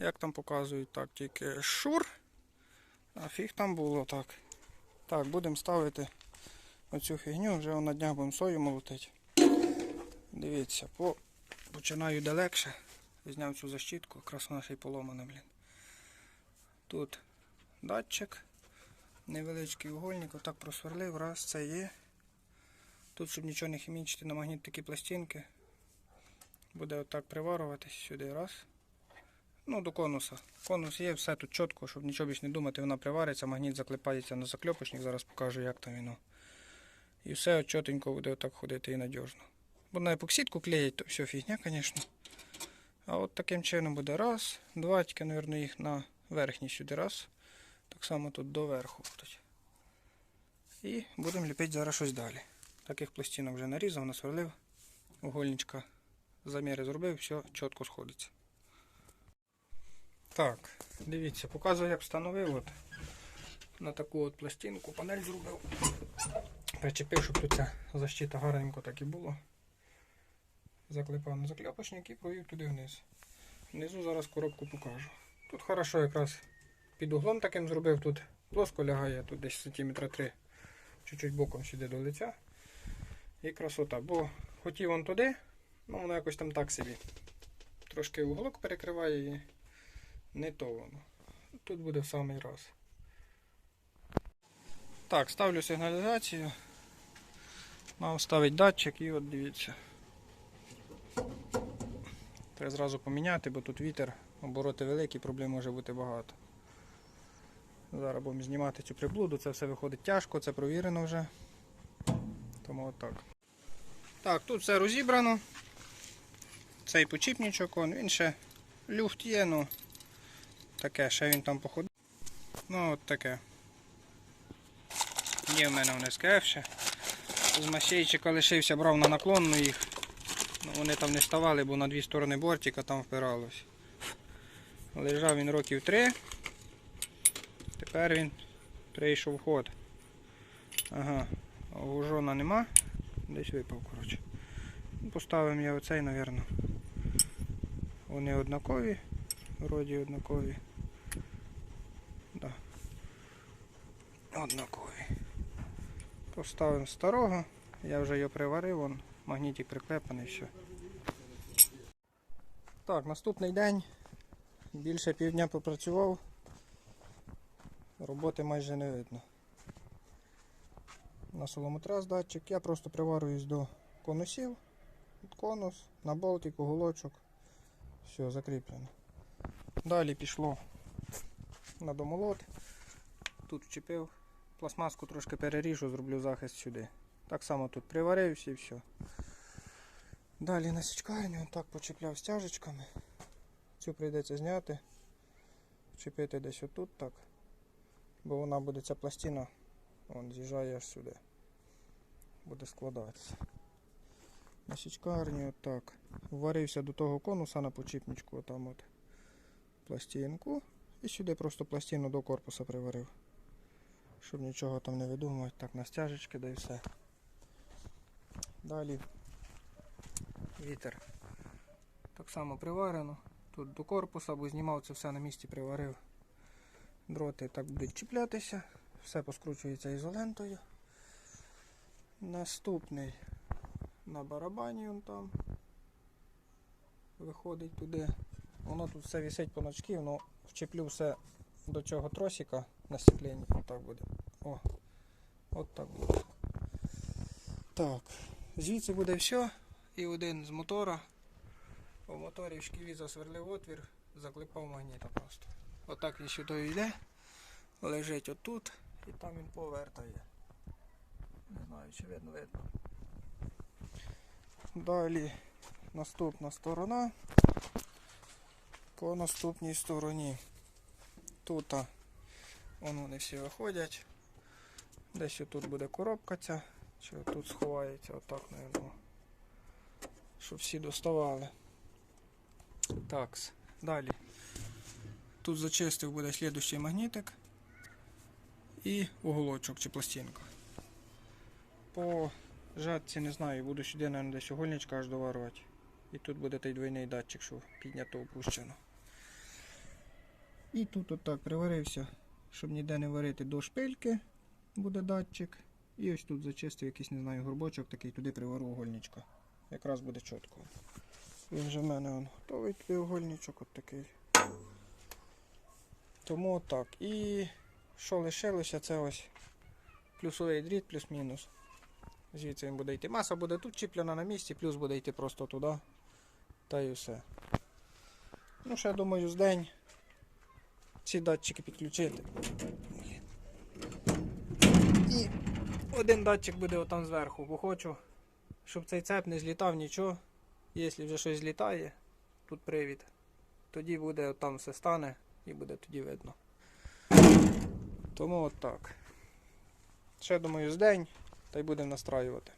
Як там показують, так, тільки шур. А фіг там було так. Так, будемо ставити оцю фігню, вже на днях будемо сою молотити. Дивіться, по... починаю де легше. Зняв цю защітку, якраз вона ще й поломана, блін. Тут датчик, невеличкий угольник, отак просверлив, раз, це є. Тут, щоб нічого не хімічити на такі пластинки. Буде отак приварюватись сюди, раз. Ну, до конуса. Конус є, все тут чітко, щоб нічого більше не думати, вона привариться, магніт заклепається на закльопочник, зараз покажу, як там воно. І все от чотенько буде отак ходити і надіжно. Бо на епоксидку клеїть, то все фігня, звісно. А от таким чином буде раз, два, тільки, мабуть, їх на верхній сюди раз. Так само тут доверху. І будемо ліпити зараз щось далі. Таких пластинок вже нарізав, насверлив. Угольничка заміри зробив, все чітко сходиться. Так, дивіться, показую, як встановив от на таку от пластинку панель зробив. Причепив, щоб тут ця защита гарненько так і було. Заклепав на закльопочник і провів туди вниз. Внизу зараз коробку покажу. Тут хорошо якраз під углом таким зробив, тут плоско лягає, тут десь сантиметра 3, чуть-чуть боком сюди до лиця. І красота. Бо хотів он туди, ну воно якось там так собі. Трошки уголок перекриває і не то воно. Тут буде в самий раз. Так, ставлю сигналізацію. Мав ставити датчик і от дивіться. Треба зразу поміняти, бо тут вітер, обороти великі, проблем може бути багато. Зараз будемо знімати цю приблуду, це все виходить тяжко, це провірено вже. Тому отак. Так, тут все розібрано. Цей почіпничок, он, він ще люфт є, ну таке, ще він там походив. Ну от таке. Є в мене вони СКФ. З машейчика лишився, брав на наклонну їх. Ну, вони там не ставали, бо на дві сторони бортика там впиралось. Лежав він років три. Тепер він прийшов ход. Ага, гужона нема. Десь випав, коротше. Ну, Поставимо я оцей, мабуть. Вони однакові. Вроді однакові. Да. Однакові. Поставимо старого. Я вже його приварив, вон магнітик приклепаний, все. Так, наступний день. Більше півдня попрацював. Роботи майже не видно. На соломотрас датчик. Я просто приварююсь до конусів. Конус, на болтик, уголочок. Все, закріплено. Далі пішло на домолот. Тут вчепив. Пластмаску трошки переріжу, зроблю захист сюди. Так само тут приварився і все. Далі на січкарню так почепляв стяжечками. Цю прийдеться зняти. Вчепити десь отут так. Бо вона буде ця пластина, вон з'їжджає аж сюди. Буде складатися. На січкарні отак. Вварився до того конуса на почіпничку, отам от пластинку. І сюди просто пластину до корпуса приварив. Щоб нічого там не видумувати. Так, на стяжечки, да і все. Далі вітер. Так само приварено. Тут до корпуса, бо знімав це все на місці, приварив. Дроти так будуть чіплятися. Все поскручується ізолентою. Наступний на барабані он там. Виходить туди. Воно тут все висить по ночки, воно вчеплю все до цього тросика на сцепленні. Отак буде. О, от так буде. Так, звідси буде все. І один з мотора. У моторі в шківі засверлив отвір, заклепав магніта просто. Отак він сюди йде, лежить отут і там він повертає. Не знаю, чи видно видно. Далі наступна сторона. По наступній стороні. Тут а, вон вони всі виходять. Десь тут буде коробка ця, чи тут сховається, отак, наверное. Щоб всі доставали. Так, далі. Тут зачистив буде слідущий магнітик і уголочок чи пластинка. По жатці не знаю, буду сюди, мабуть, десь угольничка аж доварувати. І тут буде той двойний датчик, що піднято опущено. І тут отак приварився, щоб ніде не варити до шпильки, буде датчик. І ось тут зачистив якийсь, не знаю, горбочок такий, туди привару угольничка. Якраз буде чітко. Він же в мене он, готовий туди угольничок от такий. Тому отак. І що лишилося, це ось плюсовий дріт, плюс-мінус. Звідси він буде йти. Маса буде тут чіплена на місці, плюс буде йти просто туди. Та і все. Ну, ще думаю, з день ці датчики підключити. І один датчик буде отам зверху, бо хочу, щоб цей цеп не злітав нічого. Якщо вже щось злітає, тут привід, тоді буде там все стане і буде тоді видно. Тому от так. Ще думаю з день, та й будемо настраювати.